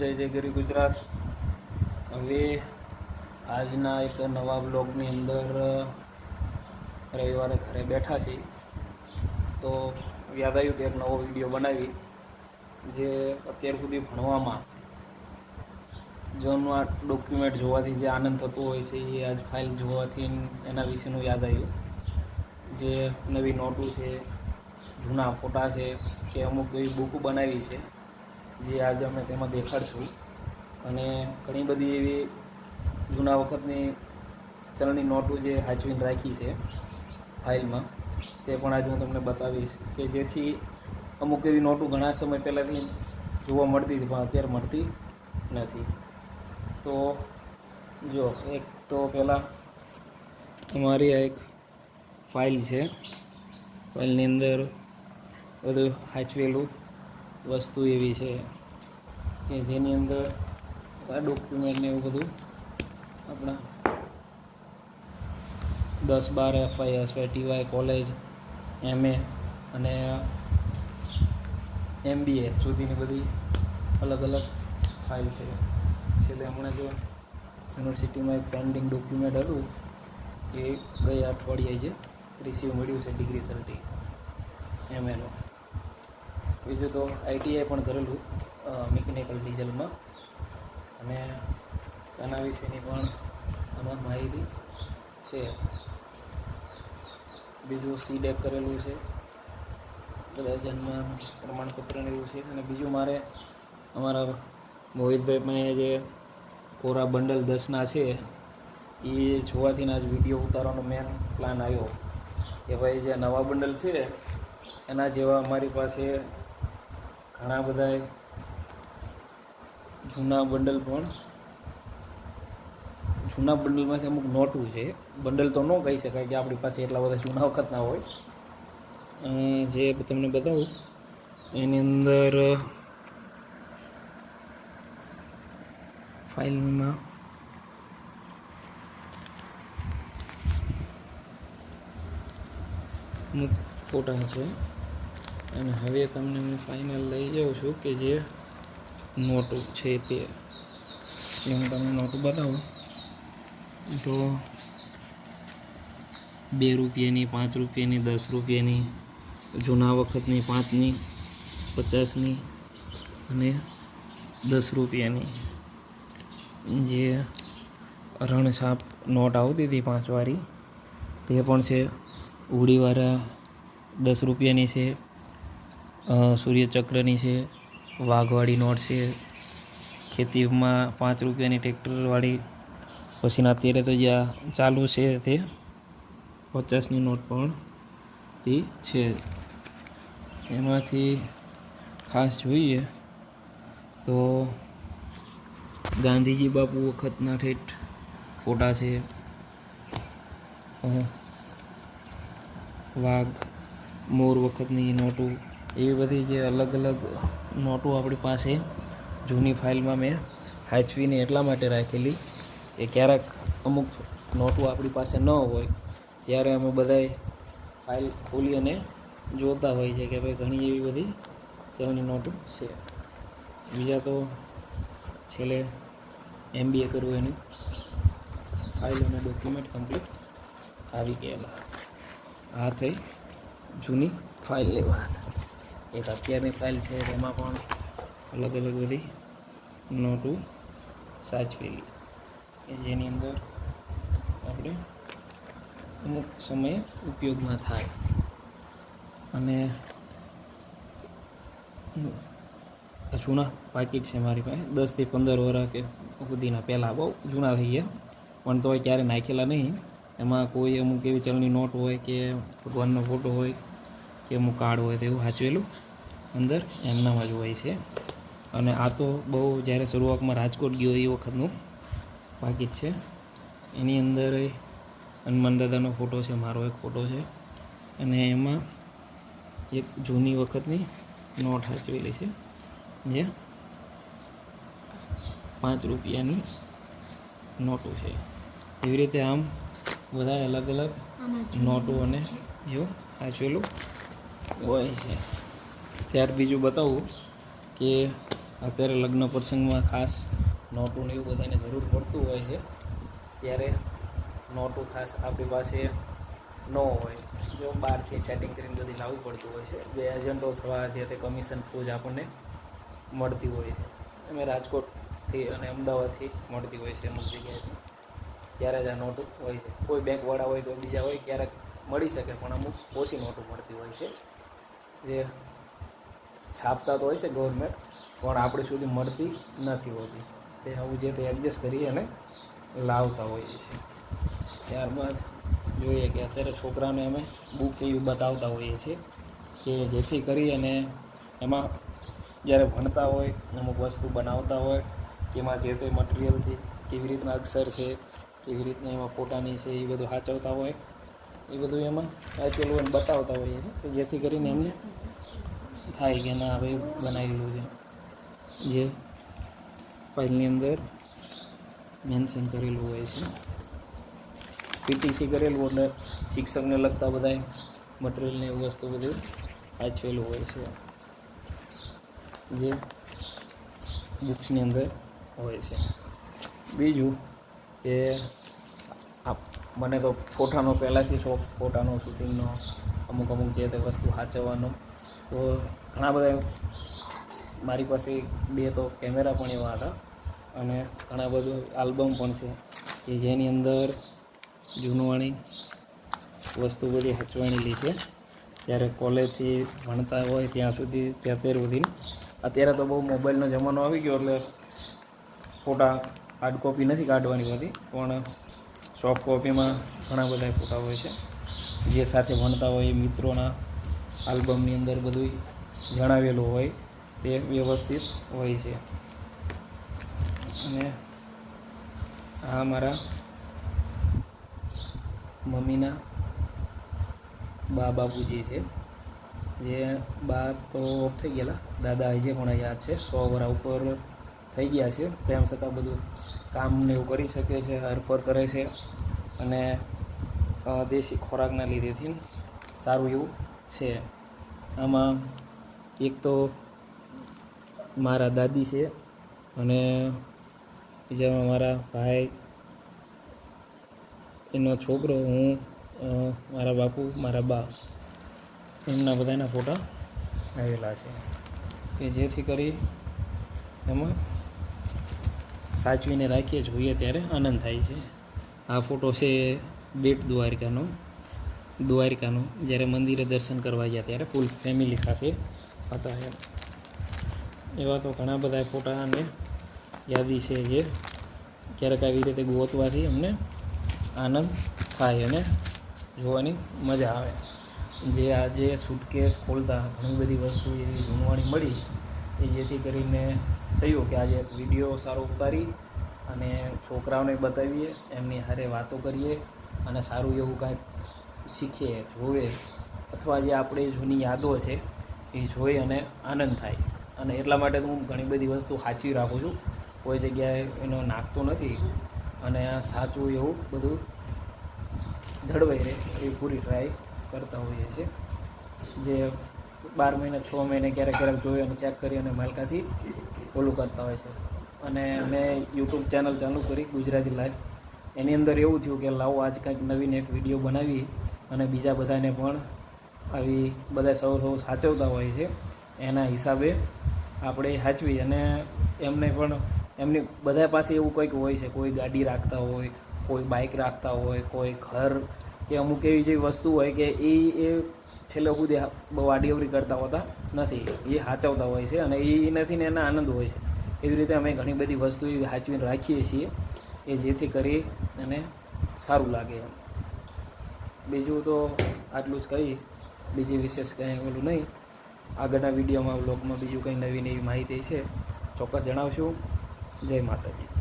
જય જય ગરી ગુજરાત. હવે આજના એક નવા બ્લોગની અંદર રવિવારે ઘરે બેઠા છીએ. તો યાદ આવ્યું કે એક નવો વીડિયો બનાવી, જે અત્યાર સુધી ભણવામાં જોનું આ ડોક્યુમેન્ટ જોવાથી જે આનંદ થતો હોય છે, એ આજ ફાઇલ જોવાથી એના વિશેનું યાદ આવ્યું. જે નવી નોટો છે, જૂના ફોટા છે, કે અમુક એવી બુક બનાવી છે. જે આજે અમે તેમાં દેખાડશું. અને ઘણી બધી એવી જૂના વખતની ચલણી નોટો જે હાચવીને રાખી છે ફાઇલમાં, તે પણ આજે હું તમને બતાવીશ કે જેથી અમુક એવી નોટો ઘણા સમય પહેલાંથી જોવા મળતી હતી, પણ અત્યારે મળતી નથી. તો જો, એક તો પહેલાં અમારી આ એક ફાઇલ છે. ફાઇલની અંદર બધું હાચવેલું. વસ્તુ એવી છે કે જેની અંદર આ ડોક્યુમેન્ટ ને એવું બધું આપણા દસ બાર F Y S Y T Y college M A અને એમબીએ સુધીની બધી અલગ અલગ ફાઇલ છે. છેલ્લે હમણાં જો યુનિવર્સિટીમાં એક પેન્ડિંગ ડોક્યુમેન્ટ હતું, એ ગયા અઠવાડિયે જે રિસીવ મળ્યું છે ડિગ્રી સર્ટી એમએનું બીજું તો આઈટીઆઈ પણ કરેલું મિકેનિકલ ડીઝલમાં અને આના વિશેની પણ આમાં માહિતી છે. બીજું સી ડેક કરેલું છે. બધા જન્મ પ્રમાણપત્રને એવું છે. અને બીજું મારે અમારા મોહિતભાઈ પાસે જે કોરા બંડલ દસના છે, એ જોવાથી આજ વીડિયો ઉતારવાનો મેન પ્લાન આવ્યો. કે ભાઈ જે નવા બંડલ છે, એના જેવા અમારી પાસે ઘણા બધા જૂના બંડલ પણ જૂના બંડલમાંથી અમુક નોટું છે. બંડલ તો ન કહી શકાય કે આપણી પાસે એટલા બધા જૂના વખતના હોય. જે તમને બતાવું, એની અંદર ફાઇલમાં અમુક ફોટા છે. અને હવે તમને હું ફાઇનલ લઈ જાઉં છું કે જે નોટો છે તે. એ હું તમને નોટો બતાવું. તો બે રૂપિયાની, પાંચ રૂપિયાની, દસ રૂપિયાની, જૂના વખતની પાંચની, પચાસની અને દસ રૂપિયાની. જે રણછાપ નોટ આવતી હતી પાંચવાળી તે પણ છે. ઉડીવાળા દસ રૂપિયાની છે. સૂર્યચક્રની છે, વાઘવાળી નોટ છે, ખેતીમાં પાંચ રૂપિયાની ટ્રેક્ટરવાળી, પછીના અત્યારે તો જ્યાં ચાલુ છે તે પચાસની નોટ પણ તે છે. એમાંથી ખાસ જોઈએ તો ગાંધીજી બાપુ વખતના ઠેઠ ફોટા છે. વાઘ, મોર વખતની નોટો એવી બધી જે અલગ અલગ નોટો આપણી પાસે જૂની ફાઇલમાં મેં હાચવીને એટલા માટે રાખેલી કે ક્યારેક અમુક નોટો આપણી પાસે ન હોય ત્યારે અમે બધાય ફાઇલ ખોલી અને જોતા હોય છે કે ભાઈ ઘણી એવી બધી ચલણી નોટો છે. બીજા તો છેલ્લે એમબીએ કરવું એની ફાઇલ અને ડોક્યુમેન્ટ કમ્પ્લીટ આવી ગયેલા. આ થઈ જૂની ફાઇલ લેવા. એક અત્યારની ફાઇલ છે તેમાં પણ અલગ અલગ બધી નોટો સાચવેલી. કે જેની અંદર આપણે અમુક સમયે ઉપયોગમાં થાય. અને જૂના પાકીટ છે મારી પાસે. દસથી પંદર વર્ષ કે સુધીના પહેલાં બહુ જૂના થઈ ગયા. પણ તોય ક્યારે નાખેલા નહીં. એમાં કોઈ અમુક એવી ચલણી નોટ હોય કે ભગવાનનો ફોટો હોય કે અમુક કાર્ડ હોય તો એવું સાચવેલું. અંદર એમનામાં જ હોય છે. અને આ તો બહુ જ્યારે શરૂઆતમાં રાજકોટ ગયો એ વખતનું પાકીટ છે. એની અંદર હનુમાન દાદાનો ફોટો છે મારો એક ફોટો છે. અને એમાં એક જૂની વખતની નોટ સાચવેલી છે જે પાંચ રૂપિયાની નોટો છે. એવી રીતે આમ બધા અલગ અલગ નોટો અને એવું સાચવેલું હોય છે. ત્યાર બીજું બતાવું કે અત્યારે લગ્ન પ્રસંગમાં ખાસ નોટું એવું બધાને જરૂર પડતું હોય છે. ત્યારે નોટું ખાસ આપણી પાસે ન હોય. જો બહારથી સેટિંગ કરીને બધી લાવવું પડતું હોય છે. જે એજન્ટો થવા જે તે કમિશન ફૂજ આપણને મળતી હોય છે. અમે રાજકોટથી અને અમદાવાદથી મળતી હોય છે અમુક જગ્યાએથી. ત્યારે જ આ નોટું હોય છે. કોઈ બેંકવાળા હોય તો બીજા હોય, ક્યારેક મળી શકે, પણ અમુક ઓછી નોટું મળતી હોય છે. જે છાપતા તો હોય છે ગવર્મેન્ટ પણ આપણી સુધી મળતી નથી હોતી. તે આવું જે તે એડજસ્ટ કરી અને લાવતા હોઈએ છીએ. ત્યારબાદ જોઈએ કે અત્યારે છોકરાને અમે બુક એવી બતાવતા હોઈએ છીએ કે જેથી કરી અને એમાં જ્યારે ભણતા હોય, અમુક વસ્તુ બનાવતા હોય, કે એમાં જે તે મટિરિયલથી કેવી રીતના અક્ષર છે, કેવી રીતના એમાં ફોટાની છે, એ બધું સાચવતા હોય, એ બધું એમાં વાંચેલું હોય બતાવતા હોઈએ છીએ જેથી કરીને એમને થાય કે ના હવે બનાવેલું છે. જે ફાઇલની અંદર મેન્શન કરેલું હોય છે. પીટીસી કરેલું એટલે શિક્ષકને લગતા બધા મટીરિયલને એવું વસ્તુ બધું વાંચેલું હોય છે. જે બુક્સની અંદર હોય છે. બીજું કે મને તો ફોટાનો પહેલાંથી શોખ, ફોટાનો શૂટિંગનો અમુક અમુક જે તે વસ્તુ સાચવવાનો તો ઘણા બધા મારી પાસે બે તો કેમેરા પણ એવા હતા અને ઘણા બધું આલ્બમ પણ છે કે જેની અંદર જૂનવાણી વસ્તુ બધી હચવાણેલી છે. જ્યારે કોલેજથી ભણતા હોય ત્યાં સુધી ત્યાંતેર સુધી. અત્યારે તો બહુ મોબાઈલનો જમાનો આવી ગયો એટલે ફોટા હાર્ડ કોપી નથી કાઢવાની હોતી, પણ સોફ્ટ કોપીમાં ઘણા બધા ફોટા હોય છે. જે સાથે ભણતા હોય મિત્રોના આલ્બમની અંદર બધું જણાવેલું હોય, તે વ્યવસ્થિત હોય છે. અને આ મારા મમ્મીના બા બાપુજી છે, જે બા તો ઓફ થઈ ગયેલા. દાદા હજી પણ યાદ છે, સો વરા ઉપર થઈ ગયા છે. તેમ છતાં બધું કામ ને એવું કરી શકે છે, હરફર કરે છે. અને દેશી ખોરાકના લીધેથી સારું એવું છે. આમાં એક તો મારા દાદી છે અને બીજામાં મારા ભાઈ, એનો છોકરો, હું મારા બાપુ, મારા બા. એમના બધાના ફોટા આવેલા છે. કે જેથી કરી એમાં સાચવીને રાખીએ, જોઈએ ત્યારે આનંદ થાય છે. આ ફોટો છે બેટ દ્વારિકાનો. દ્વારિકાનો, જ્યારે મંદિરે દર્શન કરવા ગયા ત્યારે ફૂલ ફેમિલી સાથે હતા એમ. એવા તો ઘણા બધા ફોટા અને યાદી છે જે ક્યારેક આવી રીતે ગોતવાથી અમને આનંદ થાય અને જોવાની મજા આવે. જે આજે સૂટકેસ ખોલતા ઘણી બધી વસ્તુ એવી જોવાની મળી, એ જેથી કરીને થયું કે આજે વીડિયો સારો ઉતારી અને છોકરાઓને બતાવીએ, એમની હારે વાતો કરીએ અને સારું એવું કાંઈક શીખીએ જોવે અથવા જે આપણી જૂની યાદો છે એ જોઈ અને આનંદ થાય. અને એટલા માટે હું ઘણી બધી વસ્તુ સાચવી રાખું છું. કોઈ જગ્યાએ એનો નાખતો નથી અને સાચું એવું બધું જળવાઈ રહે એ પૂરી ટ્રાય કરતા હોઈએ છીએ. જે બાર મહિને, છ મહિને ક્યારેક ક્યારેક જોઈ અને ચેક કરી અને માલકાથી ઓલું કરતા હોય છે. અને મેં યુટ્યુબ ચેનલ ચાલુ કરી ગુજરાતી લાઈવ એની અંદર એવું થયું કે લાવો, આજ કંઈક નવીને એક વીડિયો બનાવી અને બીજા બધાને પણ આવી બધા સૌ સૌ સાચવતા હોય છે. એના હિસાબે આપણે સાચવી અને એમને પણ એમની બધા પાસે એવું કંઈક હોય છે, કોઈ ગાડી રાખતા હોય, કોઈ બાઇક રાખતા હોય, કોઈ ઘર કે અમુક એવી જેવી વસ્તુ હોય કે એ એ છેલ્લે સુધી આડીઅવરી કરતા હોતા નથી. એ સાચવતા હોય છે અને એ નથી ને એના આનંદ હોય છે. એવી રીતે અમે ઘણી બધી વસ્તુ એ સાચવીને રાખીએ છીએ કે જેથી કરી અને સારું લાગે એમ. બીજું તો આટલું જ કહી. બીજી વિશેષ કંઈ ઓલું નહીં. આગળના વિડીયોમાં બ્લોગમાં બીજું કંઈ નવી નવી માહિતી છે, ચોક્કસ જણાવશું. જય માતાજી.